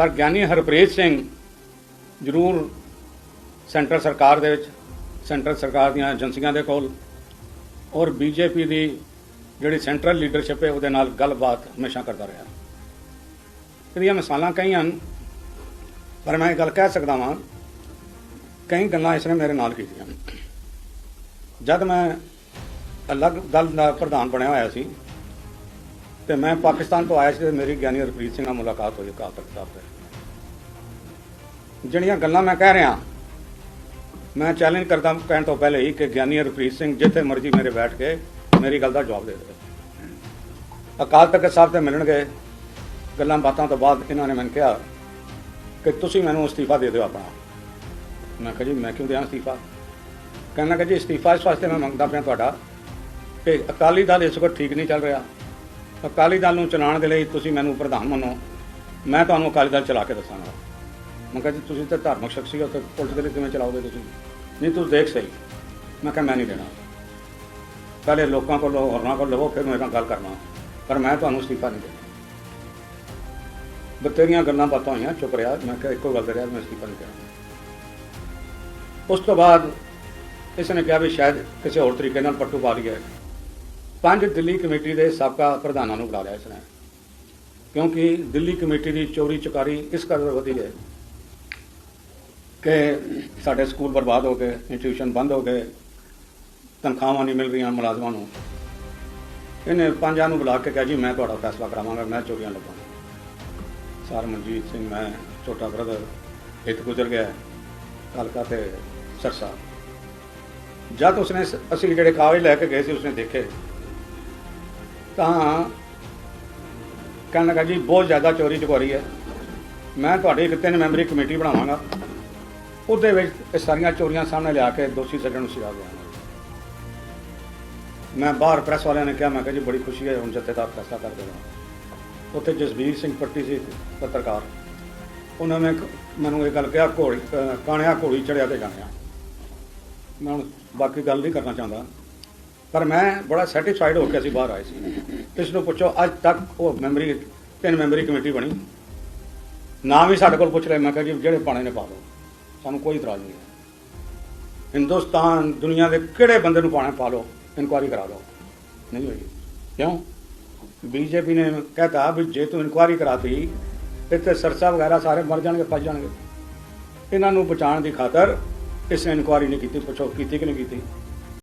ਪਰ ਗਿਆਨੀ ਹਰਪ੍ਰੀਤ ਸਿੰਘ ਜ਼ਰੂਰ ਸੈਂਟਰ ਸਰਕਾਰ ਦੇ ਵਿੱਚ, ਸੈਂਟਰ ਸਰਕਾਰ ਦੀਆਂ ਏਜੰਸੀਆਂ ਦੇ ਕੋਲ ਔਰ ਬੀਜੇਪੀ ਦੀ ਜਿਹੜੀ ਸੈਂਟਰਲ ਲੀਡਰਸ਼ਿਪ ਹੈ, ਉਹਦੇ ਨਾਲ ਗੱਲਬਾਤ ਹਮੇਸ਼ਾ ਕਰਦਾ ਰਿਹਾ। ਇਹਦੀਆਂ ਮਿਸਾਲਾਂ ਕਈ ਹਨ, ਪਰ ਮੈਂ ਇਹ ਗੱਲ ਕਹਿ ਸਕਦਾ ਵਾਂ, ਕਈ ਗੱਲਾਂ ਇਸਨੇ ਮੇਰੇ ਨਾਲ ਕੀਤੀਆਂ। ਜਦ ਮੈਂ ਅਲੱਗ ਦਲ ਦਾ ਪ੍ਰਧਾਨ ਬਣਿਆ ਹੋਇਆ ਸੀ ਤੇ ਮੈਂ ਪਾਕਿਸਤਾਨ ਤੋਂ ਆਇਆ ਸੀ ਤੇ ਮੇਰੀ ਗਿਆਨੀ ਹਰਪ੍ਰੀਤ ਸਿੰਘ ਨਾਲ ਮੁਲਾਕਾਤ ਹੋਈ ਅਕਾਲ ਤਖਤ ਸਾਹਿਬ ਤੇ। ਜਿਹੜੀਆਂ ਗੱਲਾਂ ਮੈਂ ਕਹਿ ਰਿਹਾ, ਮੈਂ ਚੈਲੰਜ ਕਰਦਾ ਕਹਿਣ ਤੋਂ ਪਹਿਲੇ ਹੀ ਕਿ ਗਿਆਨੀ ਹਰਪ੍ਰੀਤ ਸਿੰਘ ਜਿੱਥੇ ਮਰਜ਼ੀ ਮੇਰੇ ਬੈਠ ਕੇ ਮੇਰੀ ਗੱਲ ਦਾ ਜਵਾਬ ਦੇ ਦੇਵੇ। ਅਕਾਲ ਤਖਤ ਸਾਹਿਬ ਤੇ ਮਿਲਣਗੇ, ਗੱਲਾਂ ਬਾਤਾਂ ਤੋਂ ਬਾਅਦ ਇਹਨਾਂ ਨੇ ਮੈਨੂੰ ਕਿਹਾ ਕਿ ਤੁਸੀਂ ਮੈਨੂੰ ਅਸਤੀਫਾ ਦੇ ਦਿਓ ਆਪਣਾ। ਮੈਂ ਕਿਹਾ ਜੀ, ਮੈਂ ਕਿਉਂ ਦਿਆਂ ਅਸਤੀਫਾ? ਕਹਿੰਦਾ ਕਿ ਜੀ, ਅਸਤੀਫਾ ਇਸ ਵਾਸਤੇ ਮੈਂ ਮੰਗਦਾ ਪਿਆ ਤੁਹਾਡਾ ਕਿ ਅਕਾਲੀ ਦਲ ਇਸ ਵਕਤ ਠੀਕ ਨਹੀਂ ਚੱਲ ਰਿਹਾ। ਅਕਾਲੀ ਦਲ ਨੂੰ ਚਲਾਉਣ ਦੇ ਲਈ ਤੁਸੀਂ ਮੈਨੂੰ ਪ੍ਰਧਾਨ ਮੰਨੋ। ਮੈਂ ਤੁਹਾਨੂੰ ਅਕਾਲੀ ਦਲ ਚਲਾ ਕੇ ਦੱਸਾਂਗਾ। ਮੈਂ ਕਿਹਾ ਜੀ, ਤੁਸੀਂ ਤਾਂ ਧਾਰਮਿਕ ਸ਼ਖਸੀ ਹੋ ਦੇ ਲਈ ਕਿਵੇਂ ਚਲਾਓਗੇ ਤੁਸੀਂ? ਨਹੀਂ, ਤੁਸੀਂ ਦੇਖ ਸਹੀ। ਮੈਂ ਕਿਹਾ, ਮੈਂ ਨਹੀਂ ਦੇਣਾ। ਪਹਿਲੇ ਲੋਕਾਂ ਕੋਲ, ਹੋਰਨਾਂ ਕੋਲ ਲਵੋ, ਫਿਰ ਮੇਰੇ ਨਾਲ ਗੱਲ ਕਰਨਾ। ਪਰ ਮੈਂ ਤੁਹਾਨੂੰ ਅਸਤੀਫਾ ਨਹੀਂ ਦੇਣਾ। ਬਤੇਰੀਆਂ ਗੱਲਾਂ ਬਾਤਾਂ ਹੋਈਆਂ, ਚੁੱਪ ਰਿਹਾ। ਮੈਂ ਕਿਹਾ, ਇੱਕੋ ਗੱਲ ਤੇ ਰਿਹਾ, ਮੈਂ ਅਸਤੀਫਾ ਨਹੀਂ ਦੇਣਾ। ਉਸ ਤੋਂ ਬਾਅਦ, ਇਸ ਨੇ ਕਿਹਾ ਵੀ ਸ਼ਾਇਦ ਕਿਸੇ ਹੋਰ ਤਰੀਕੇ ਨਾਲ ਪੱਟੂ ਪਾ ਲਿਆ ਪੰਜ ਦਿੱਲੀ ਕਮੇਟੀ ਦੇ ਸਾਬਕਾ ਪ੍ਰਧਾਨਾਂ ਨੂੰ ਬੁਲਾ ਲਿਆ ਇਸ ਨੇ। ਕਿਉਂਕਿ ਦਿੱਲੀ ਕਮੇਟੀ ਦੀ ਚੋਰੀ ਚੁਕਾਰੀ ਇਸ ਕਦਰ ਵਧੀ ਹੈ ਕਿ ਸਾਡੇ ਸਕੂਲ ਬਰਬਾਦ ਹੋ ਗਏ ਇੰਸਟੀਟਿਊਸ਼ਨ ਬੰਦ ਹੋ ਗਏ, ਤਨਖਾਹਾਂ ਨਹੀਂ ਮਿਲ ਰਹੀਆਂ ਮੁਲਾਜ਼ਮਾਂ ਨੂੰ। ਇਹਨੇ ਪੰਜਾਂ ਨੂੰ ਬੁਲਾ ਕੇ ਕਿਹਾ, ਜੀ, ਮੈਂ ਤੁਹਾਡਾ ਫੈਸਲਾ ਕਰਾਵਾਂਗਾ, ਮੈਂ ਚੋਰੀਆਂ ਲੱਭਾਂਗਾ ਸਰ ਮਨਜੀਤ ਸਿੰਘ, ਮੈਂ, ਛੋਟਾ ਬ੍ਰਦਰ ਇੱਥੇ ਗੁਜ਼ਰ ਗਿਆ ਕਲਕਾ ਕਲਕੱਤਾ ਤੇ ਸਰਸਾ। ਜਦ ਉਸਨੇ ਸ- ਅਸੀਂ ਜਿਹੜੇ ਕਾਗਜ਼ ਲੈ ਕੇ ਗਏ ਸੀ, ਉਸਨੇ ਦੇਖੇ। ਤਾਂ ਕਹਿਣ ਲੱਗਾ ਜੀ, ਬਹੁਤ ਜ਼ਿਆਦਾ ਚੋਰੀ ਚੁਕਾਰੀ ਹੈ। ਮੈਂ ਤੁਹਾਡੀ ਇੱਕ ਤਿੰਨ ਮੈਂਬਰੀ ਕਮੇਟੀ ਬਣਾਵਾਂਗਾ। ਉਹਦੇ ਵਿੱਚ ਇਹ ਸਾਰੀਆਂ ਚੋਰੀਆਂ ਸਾਹਮਣੇ ਲਿਆ ਕੇ ਦੋਸ਼ੀ ਸੱਜਣ ਨੂੰ ਸਜ਼ਾ ਦਿਆਂਗਾ। ਮੈਂ ਬਾਹਰ ਪ੍ਰੈਸ ਵਾਲਿਆਂ ਨੇ ਕਿਹਾ, ਮੈਂ ਕਿਹਾ ਜੀ, ਬੜੀ ਖੁਸ਼ੀ ਹੈ, ਹੁਣ ਜਥੇਦਾਰ ਫੈਸਲਾ ਕਰ ਦੇਗਾ ਉੱਥੇ ਜਸਵੀਰ ਸਿੰਘ ਪੱਟੀ ਸੀ, ਪੱਤਰਕਾਰ। ਉਹਨਾਂ ਨੇ ਮੈਨੂੰ ਇਹ ਗੱਲ ਕਿਹਾ, ਘੋੜੀ ਅਹ ਕਾਣਿਆ ਘੋੜੀ ਚੜਿਆ ਤੇ ਜਾਣਿਆ। ਮੈਂ ਹੁਣ ਬਾਕੀ ਗੱਲ ਨਹੀਂ ਕਰਨਾ ਚਾਹੁੰਦਾ। ਪਰ ਮੈਂ ਬੜਾ ਸੈਟੀਸਫਾਈਡ ਹੋ ਕੇ ਅਸੀਂ ਬਾਹਰ ਆਏ ਸੀ। ਕਿਸ ਨੂੰ ਪੁੱਛੋ, ਅੱਜ ਤੱਕ ਉਹ ਮੈਂਬਰੀ, ਤਿੰਨ ਮੈਂਬਰੀ ਕਮੇਟੀ ਬਣੀ। ਨਾ ਵੀ ਸਾਡੇ ਕੋਲ ਪੁੱਛ ਰਹੇ, ਮੈਂ ਕਿਹਾ ਜੀ, ਜਿਹੜੇ ਪਾਣੇ ਨੇ ਪਾ ਦਿਓ। ਸਾਨੂੰ ਕੋਈ ਇਤਰਾਜ਼ ਨਹੀਂ ਹੈ। ਹਿੰਦੁਸਤਾਨ ਦੁਨੀਆ ਦੇ ਕਿਹੜੇ ਬੰਦੇ ਨੂੰ ਪਾਣਾ ਪਾ ਲਓ, ਇਨਕੁਆਰੀ ਕਰਾ ਲਓ। ਨਹੀਂ ਹੋਈ। ਕਿਉਂ? ਬੀਜੇਪੀ ਨੇ ਕਹਤਾ ਵੀ ਜੇ ਤੂੰ ਇਨਕੁਆਰੀ ਕਰਾਤੀ, ਇੱਥੇ ਸਰਸਾ ਵਗੈਰਾ ਸਾਰੇ ਮਰ ਜਾਣਗੇ, ਫਸ ਜਾਣਗੇ। ਇਹਨਾਂ ਨੂੰ ਬਚਾਉਣ ਦੀ ਖਾਤਰ ਇਸ ਨੇ ਇਨਕੁਆਰੀ ਨਹੀਂ ਕੀਤੀ। ਪੁੱਛੋ, ਕੀਤੀ ਕਿ ਨਹੀਂ ਕੀਤੀ?